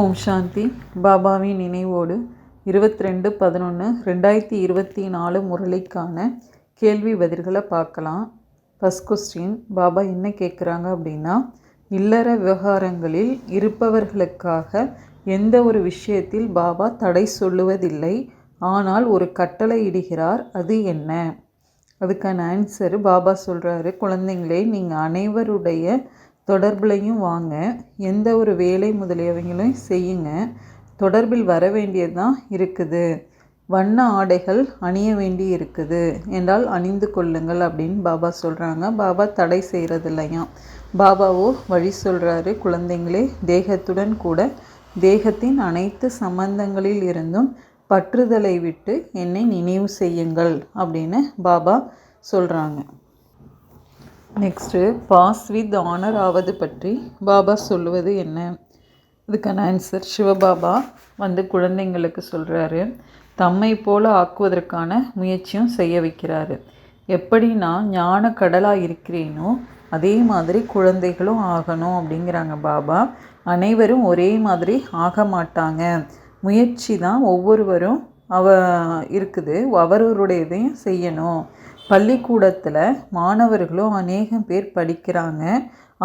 ஓம் சாந்தி. பாபாவின் நினைவோடு இருபத்தி ரெண்டு பதினொன்று ரெண்டாயிரத்தி இருபத்தி நாலு முரளிக்கான கேள்வி பதில்களை பார்க்கலாம். ஃபஸ்ட் கொஸ்டின் பாபா என்ன கேட்குறாங்க அப்படின்னா இல்லற விவகாரங்களில் இருப்பவர்களுக்காக எந்த ஒரு விஷயத்தில் பாபா தடை சொல்லுவதில்லை ஆனால் ஒரு கட்டளை இடுகிறார் அது என்ன? அதுக்கான ஆன்சர் பாபா சொல்கிறாரு குழந்தைங்களே நீங்கள் அனைவருடைய தொடர்புலையும் வாங்க. எந்த ஒரு வேலை முதலியவைகளையும் செய்யுங்க. தொடர்பில் வர வேண்டியது தான் இருக்குது. வண்ண ஆடைகள் அணிய வேண்டி இருக்குது. என்றால் அணிந்து கொள்ளுங்கள் அப்படின்னு பாபா சொல்கிறாங்க பாபா தடை செய்கிறது இல்லையா பாபாவோ வழி சொல்கிறாரு குழந்தைங்களே தேகத்துடன் கூட தேகத்தின் அனைத்து சம்பந்தங்களில் இருந்தும் பற்றுதலை விட்டு என்னை நினைவு செய்யுங்கள் அப்படின்னு பாபா சொல்கிறாங்க நெக்ஸ்ட்டு பாஸ் வித் ஆனர் ஆவது பற்றி பாபா சொல்லுவது என்ன? இதுக்கான ஆன்சர் சிவபாபா வந்து குழந்தைங்களுக்கு சொல்கிறாரு தம்மை போல ஆக்குவதற்கான முயற்சியும் செய்ய வைக்கிறாரு. எப்படி நான் ஞான கடலாக இருக்கிறேனோ அதே மாதிரி குழந்தைகளும் ஆகணும் அப்படிங்கிறாங்க பாபா. அனைவரும் ஒரே மாதிரி ஆக மாட்டாங்க. முயற்சி தான் ஒவ்வொருவரும் அவ இருக்குது. அவரவருடையதையும் செய்யணும். பள்ளிக்கூடத்தில் மாணவர்களும் அநேகம் பேர் படிக்கிறாங்க.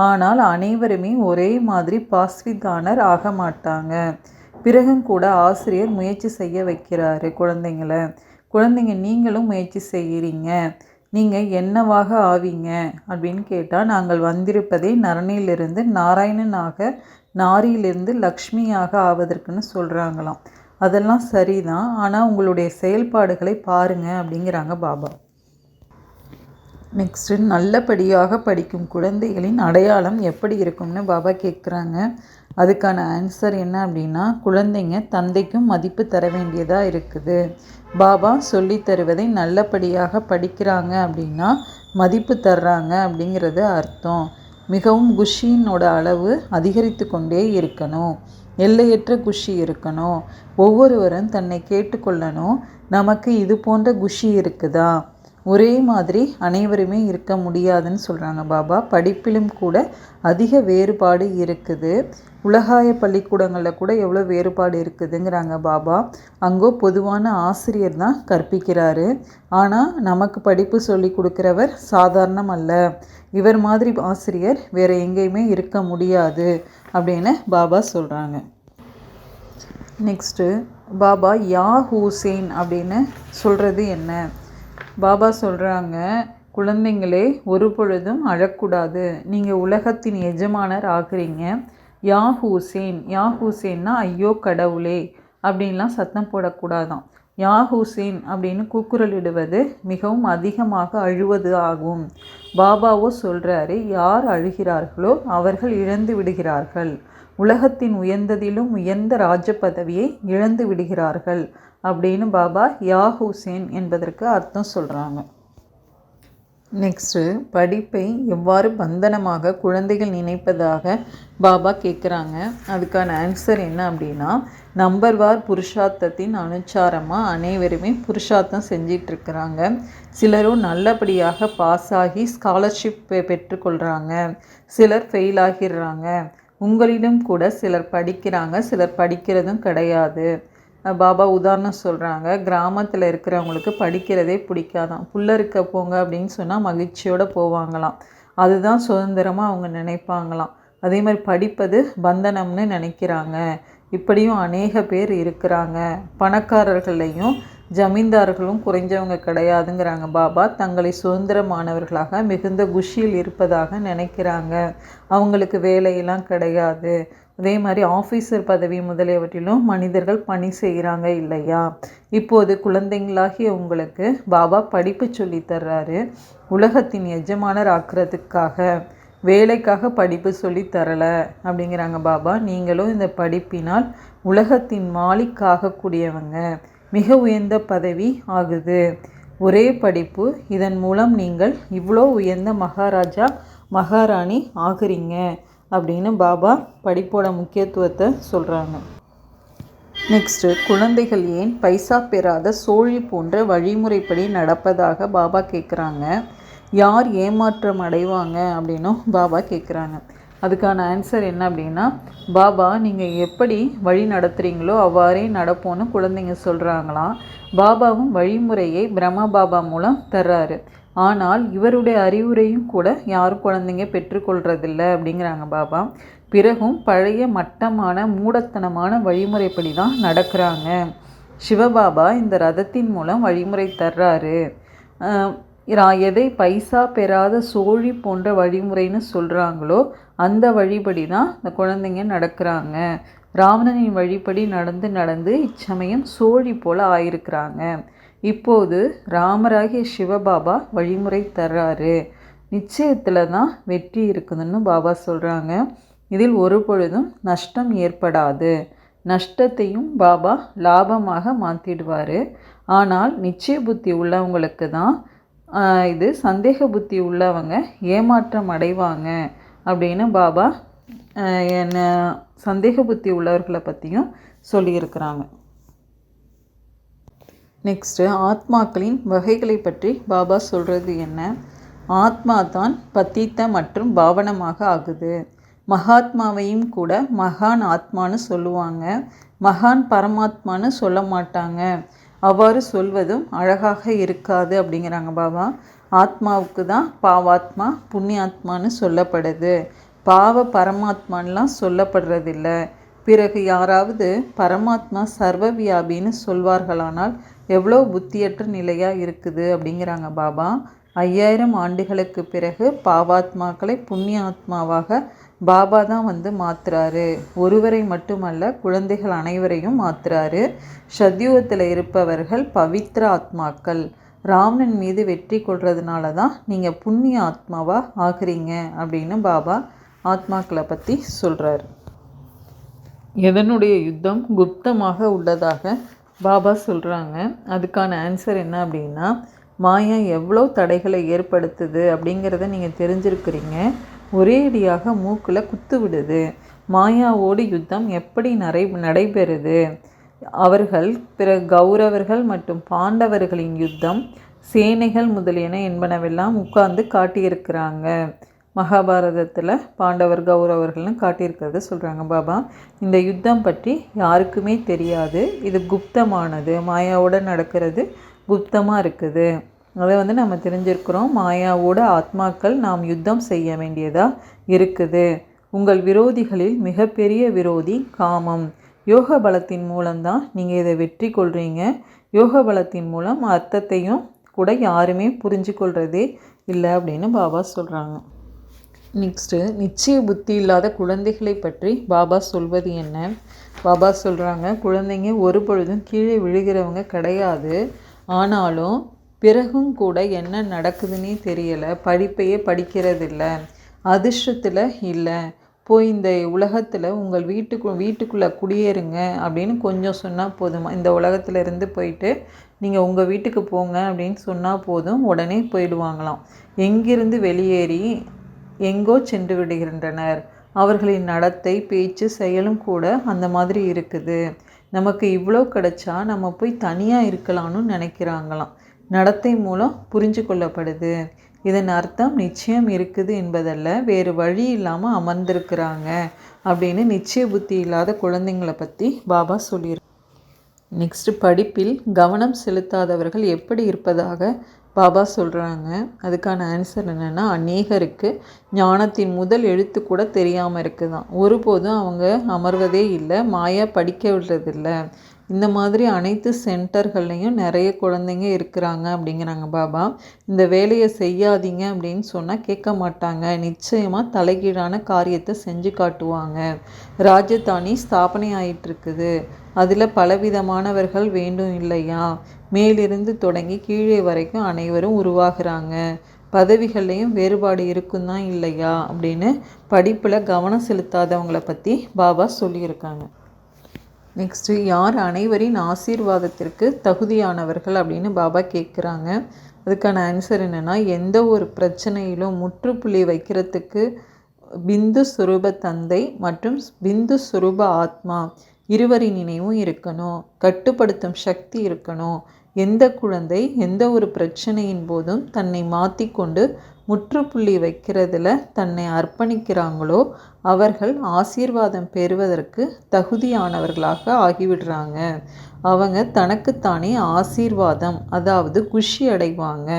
ஆனால் அனைவருமே ஒரே மாதிரி பாஸ்விதானர் ஆக மாட்டாங்க. பிறகும் கூட ஆசிரியர் முயற்சி செய்ய வைக்கிறாரு குழந்தைங்கள. குழந்தைங்க நீங்களும் முயற்சி செய்கிறீங்க நீங்கள் என்னவாக ஆவீங்க? அப்படின்னு கேட்டால் நாங்கள் வந்திருப்பதே நரணியிலிருந்து நாராயணனாக நாரியிலிருந்து லக்ஷ்மியாக ஆவதற்குன்னு சொல்கிறாங்களாம் அதெல்லாம் சரிதான். ஆனால் உங்களுடைய செயல்பாடுகளை பாருங்கள் அப்படிங்கிறாங்க பாபா. நெக்ஸ்ட்டு நல்லபடியாக படிக்கும் குழந்தைகளின் அடையாளம் எப்படி இருக்கும்னு பாபா கேட்குறாங்க அதுக்கான ஆன்சர் என்ன அப்படின்னா குழந்தைங்க தந்தைக்கும் மதிப்பு தர வேண்டியதாக இருக்குது. பாபா சொல்லி தருவதை நல்லபடியாக படிக்கிறாங்க அப்படின்னா மதிப்பு தர்றாங்க அப்படிங்கிறது அர்த்தம். மிகவும் குஷியினோட அளவு அதிகரித்து கொண்டே இருக்கணும். எல்லையற்ற குஷி இருக்கணும். ஒவ்வொருவரும் தன்னை கேட்டுக்கொள்ளணும் நமக்கு இது போன்ற குஷி இருக்குதா? ஒரே மாதிரி அனைவருமே இருக்க முடியாதுன்னு சொல்கிறாங்க பாபா. படிப்பிலும் கூட அதிக வேறுபாடு இருக்குது. உலகாய பள்ளிக்கூடங்களில் கூட எவ்வளோ வேறுபாடு இருக்குதுங்கிறாங்க பாபா. அங்கோ பொதுவான ஆசிரியர் தான் கற்பிக்கிறாரு. ஆனால் நமக்கு படிப்பு சொல்லி கொடுக்குறவர் சாதாரணம் அல்ல. இவர் மாதிரி ஆசிரியர் வேறு எங்கேயுமே இருக்க முடியாது அப்படின்னு பாபா சொல்கிறாங்க நெக்ஸ்ட்டு பாபா யா ஹூசேன் அப்படின்னு சொல்கிறது என்ன? பாபா சொல்கிறாங்க குழந்தைங்களே ஒரு பொழுதும் அழக்கூடாது. நீங்கள் உலகத்தின் எஜமானர் ஆகுறீங்க. யா ஹூசேன் யா ஹூசேன்னா ஐயோ கடவுளே அப்படின்லாம் சத்தம் போடக்கூடாதான். யா ஹூசேன் அப்படின்னு கூக்குரலிடுவது மிகவும் அதிகமாக அழுவது ஆகும். பாபாவோ சொல்கிறாரு யார் அழுகிறார்களோ அவர்கள் இழந்து விடுகிறார்கள். உலகத்தின் உயர்ந்ததிலும் உயர்ந்த ராஜ பதவியை இழந்து விடுகிறார்கள் அப்படின்னு பாபா யா ஹூசேன் என்பதற்கு அர்த்தம் சொல்கிறாங்க நெக்ஸ்ட்டு படிப்பை எவ்வாறு பந்தனமாக குழந்தைகள் நினைப்பதாக பாபா கேட்குறாங்க அதுக்கான ஆன்சர் என்ன அப்படின்னா நம்பர்வார் புருஷார்த்தத்தின் அனுச்சாரமாக அனைவருமே புருஷார்த்தம் செஞ்சிட்ருக்கிறாங்க. சிலரும் நல்லபடியாக பாஸ் ஆகி ஸ்காலர்ஷிப் பெற்றுக்கொள்கிறாங்க சிலர் ஃபெயில் ஆகிடுறாங்க. உங்களிடம் கூட சிலர் படிக்கிறாங்க. சிலர் படிக்கிறதும் கிடையாது. பாபா உதாரணம் சொல்கிறாங்க கிராமத்தில் இருக்கிறவங்களுக்கு படிக்கிறதே பிடிக்காதான் புள்ள இருக்க போங்க அப்படின்னு சொன்னால் மகிழ்ச்சியோடு போவாங்களாம். அதுதான் சுதந்திரமாக அவங்க நினைப்பாங்களாம். அதே மாதிரி படிப்பது பந்தனம்னு நினைக்கிறாங்க. இப்படியும் அநேக பேர் இருக்கிறாங்க. பணக்காரர்களையும் ஜமீன்தார்களும் குறைஞ்சவங்க கிடையாதுங்கிறாங்க. பாபா தங்களை சுதந்திரமானவர்களாக மிகுந்த குஷியில் இருப்பதாக நினைக்கிறாங்க. அவங்களுக்கு வேலையெல்லாம் கிடையாது. அதே மாதிரி ஆஃபீஸர் பதவி முதலியவற்றிலும் மனிதர்கள் பணி செய்கிறாங்க இல்லையா? இப்போது குழந்தைங்களாகிய உங்களுக்கு பாபா படிப்பு சொல்லி தர்றாரு. உலகத்தின் எஜமானர் ஆக்கிறதுக்காக வேலைக்காக படிப்பு சொல்லி தரலை அப்படிங்கிறாங்க பாபா. நீங்களும் இந்த படிப்பினால் உலகத்தின் மாலிக்காகக்கூடியவங்க. மிக உயர்ந்த பதவி ஆகுது. ஒரே படிப்பு. இதன் மூலம் நீங்கள் இவ்வளோ உயர்ந்த மகாராஜா மகாராணி ஆகுறீங்க அப்படின்னு பாபா படிப்போட முக்கியத்துவத்தை சொல்கிறாங்க நெக்ஸ்ட்டு குழந்தைகள் ஏன் பைசா பெறாத சோழி போன்ற வழிமுறைப்படி நடப்பதாக பாபா கேட்குறாங்க யார் ஏமாற்றம் அடைவாங்க அப்படின்னும் பாபா கேட்குறாங்க அதுக்கான ஆன்சர் என்ன அப்படின்னா பாபா நீங்கள் எப்படி வழி நடத்துகிறீங்களோ அவ்வாறே நடப்போன்னு குழந்தைங்க சொல்கிறாங்களாம் பாபாவும் வழிமுறையை பிரம்ம பாபா மூலம் தர்றாரு. ஆனால் இவருடைய அறிவுரையும் கூட யாரும் குழந்தைங்க பெற்றுக்கொள்கிறதில்ல அப்படிங்கிறாங்க பாபா. பிறகும் பழைய மட்டமான மூடத்தனமான வழிமுறைப்படி தான் நடக்கிறாங்க. சிவபாபா இந்த ரதத்தின் மூலம் வழிமுறை தர்றாரு. எதை பைசா பெறாத சோழி போன்ற வழிமுறைன்னு சொல்கிறாங்களோ அந்த வழிபடி தான் இந்த குழந்தைங்க நடக்கிறாங்க. ராவணனின் வழிப்படி நடந்து நடந்து இச்சமயம் சோழி போல் ஆயிருக்கிறாங்க. இப்போது ராமராகிய சிவபாபா வழிமுறை தர்றாரு. நிச்சயத்தில் தான் வெற்றி இருக்குதுன்னு பாபா சொல்கிறாங்க இதில் ஒரு பொழுதும் நஷ்டம் ஏற்படாது. நஷ்டத்தையும் பாபா லாபமாக மாற்றிடுவார் ஆனால் நிச்சய புத்தி உள்ளவங்களுக்கு தான் இது சந்தேக புத்தி உள்ளவங்க ஏமாற்றம் அடைவாங்க அப்படின்னு பாபா என்ன சந்தேக புத்தி உள்ளவர்களை பற்றியும் சொல்லியிருக்கிறாங்க. நெக்ஸ்ட்டு ஆத்மாக்களின் வகைகளை பற்றி பாபா சொல்கிறது என்ன? ஆத்மா தான் பத்தித்த மற்றும் பாவனமாக ஆகுது. மகாத்மாவையும் கூட மகான் ஆத்மான்னு சொல்லுவாங்க. மகான் பரமாத்மான்னு சொல்ல மாட்டாங்க. அவ்வாறு சொல்வதும் அழகாக இருக்காது அப்படிங்கிறாங்க பாபா. ஆத்மாவுக்கு தான் பாவாத்மா புண்ணியாத்மான்னு சொல்லப்படுது. பாவ பரமாத்மான்லாம் சொல்லப்படுறதில்ல. பிறகு யாராவது பரமாத்மா சர்வவியாபின்னு சொல்வார்களானால் எவ்வளோ புத்தியற்ற நிலையாக இருக்குது அப்படிங்கிறாங்க பாபா. ஐயாயிரம் ஆண்டுகளுக்கு பிறகு பாவாத்மாக்களை புண்ணிய ஆத்மாவாக பாபா தான் வந்து மாத்துறாரு. ஒருவரை மட்டுமல்ல குழந்தைகள் அனைவரையும் மாற்றுறாரு சத்யுகத்தில் இருப்பவர்கள் பவித்ர ஆத்மாக்கள். ராமன் மீது வெற்றி கொள்றதுனால தான் நீங்கள் புண்ணிய ஆத்மாவாக ஆகுறீங்க அப்படின்னு பாபா ஆத்மாக்களை பற்றி சொல்கிறாரு எதனுடைய யுத்தம் குப்தமாக உள்ளதாக பாபா சொல்கிறாங்க அதுக்கான ஆன்சர் என்ன அப்படின்னா மாயா எவ்வளோ தடைகளை ஏற்படுத்துது அப்படிங்கிறத நீங்கள் தெரிஞ்சிருக்கிறீங்க. ஒரேடியாக மூக்கில் குத்து விடுது மாயாவோடு யுத்தம் எப்படி நடை நடைபெறுது? அவர்கள் பிற கௌரவர்கள் மற்றும் பாண்டவர்களின் யுத்தம் சேனைகள் முதலியன என்பனவெல்லாம் உட்கார்ந்து காட்டியிருக்கிறாங்க. மகாபாரதத்தில் பாண்டவர் கௌரவர்கள்னு காட்டியிருக்கிறத சொல்கிறாங்க பாபா. இந்த யுத்தம் பற்றி யாருக்குமே தெரியாது. இது குப்தமானது. மாயாவோட நடக்கிறது குப்தமாக இருக்குது. அதை வந்து நம்ம தெரிஞ்சிருக்கிறோம். மாயாவோட ஆத்மாக்கள் நாம் யுத்தம் செய்ய வேண்டியதாக இருக்குது. உங்கள் விரோதிகளில் மிகப்பெரிய விரோதி காமம். யோக பலத்தின் மூலம்தான் நீங்கள் இதை வெற்றி கொள்கிறீங்க யோக பலத்தின் மூலம் அர்த்தத்தையும் கூட யாருமே புரிஞ்சு கொள்கிறதே இல்லை அப்படின்னு பாபா சொல்கிறாங்க நெக்ஸ்ட்டு நிச்சய புத்தி இல்லாத குழந்தைகளை பற்றி பாபா சொல்வது என்ன? பாபா சொல்கிறாங்க குழந்தைங்க ஒரு பொழுதும் கீழே விழுகிறவங்க கிடையாது. ஆனாலும் பிறகும் கூட என்ன நடக்குதுன்னே தெரியலை. படிப்பையே படிக்கிறதில்ல. அதிர்ஷ்டத்தில் இல்லை. போய் இந்த உலகத்தில் உங்கள் வீட்டுக்கு வீட்டுக்குள்ளே குடியேறுங்க அப்படின்னு கொஞ்சம் சொன்னால் போதுமா? இந்த உலகத்துல இருந்து போயிட்டு நீங்கள் உங்கள் வீட்டுக்கு போங்க அப்படின்னு சொன்னால் போதும். உடனே போயிடுவாங்களாம். எங்கிருந்து வெளியேறி எங்கோ சென்று விடுகின்றனர். அவர்களின் நடத்தை பேச்சு செயலும் கூட அந்த மாதிரி இருக்குது. நமக்கு இவ்வளோ கிடைச்சா நம்ம போய் தனியாக இருக்கலாம்னு நினைக்கிறாங்களாம். நடத்தை மூலம் புரிஞ்சு கொள்ளப்படுது இதன் அர்த்தம் நிச்சயம் இருக்குது என்பதல்ல வேறு வழி இல்லாமல் அமர்ந்திருக்கிறாங்க அப்படின்னு நிச்சய புத்தி இல்லாத குழந்தைங்களை பற்றி பாபா சொல்லியிரு நெக்ஸ்ட் படிப்பில் கவனம் செலுத்தாதவர்கள் எப்படி இருப்பதாக பாபா சொல்கிறாங்க அதுக்கான ஆன்சர் என்னென்னா அநேகருக்கு ஞானத்தின் முதல் எழுத்து கூட தெரியாமல் இருக்குதான். ஒருபோதும் அவங்க அமர்வதே இல்லை மாயா படிக்க விடுறதில்ல. இந்த மாதிரி அனைத்து சென்டர்கள்லையும் நிறைய குழந்தைங்க இருக்கிறாங்க அப்படிங்கிறாங்க பாபா. இந்த வேலையை செய்யாதீங்க அப்படின்னு சொன்னால் கேட்க மாட்டாங்க. நிச்சயமாக தலைகீழான காரியத்தை செஞ்சு காட்டுவாங்க. ராஜதானி ஸ்தாபனை ஆயிட்டுருக்குது. அதில் பலவிதமானவர்கள் வேண்டும் இல்லையா? மேலிருந்து தொடங்கி கீழே வரைக்கும் அனைவரும் உருவாகிறாங்க. பதவிகள்லையும் வேறுபாடு இருக்குன்னா இல்லையா? அப்படின்னு படிப்பில் கவனம் செலுத்தாதவங்களை பற்றி பாபா சொல்லியிருக்காங்க. நெக்ஸ்ட்டு யார் அனைவரின் ஆசீர்வாதத்திற்கு தகுதியானவர்கள் அப்படின்னு பாபா கேட்குறாங்க அதுக்கான ஆன்சர் என்னென்னா எந்த ஒரு பிரச்சனையிலும் முற்றுப்புள்ளி வைக்கிறதுக்கு பிந்து சுரூப தந்தை மற்றும் பிந்து சுரூப ஆத்மா இருவரின் நினைவும் இருக்கணும் கட்டுப்படுத்தும் சக்தி இருக்கணும். எந்த குழந்தை எந்த ஒரு பிரச்சனையின் போதும் தன்னை மாற்றிக்கொண்டு முற்றுப்புள்ளி வைக்கிறதுல தன்னை அர்ப்பணிக்கிறாங்களோ அவர்கள் ஆசீர்வாதம் பெறுவதற்கு தகுதியானவர்களாக ஆகிவிடுறாங்க. அவங்க தனக்குத்தானே ஆசீர்வாதம் அதாவது குஷி அடைவாங்க.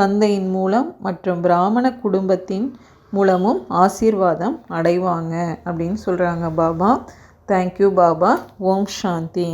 தந்தையின் மூலம் மற்றும் பிராமண குடும்பத்தின் மூலமும் ஆசீர்வாதம் அடைவாங்க அப்படின்னு சொல்கிறாங்க Baba. Thank you Baba. Om Shanti.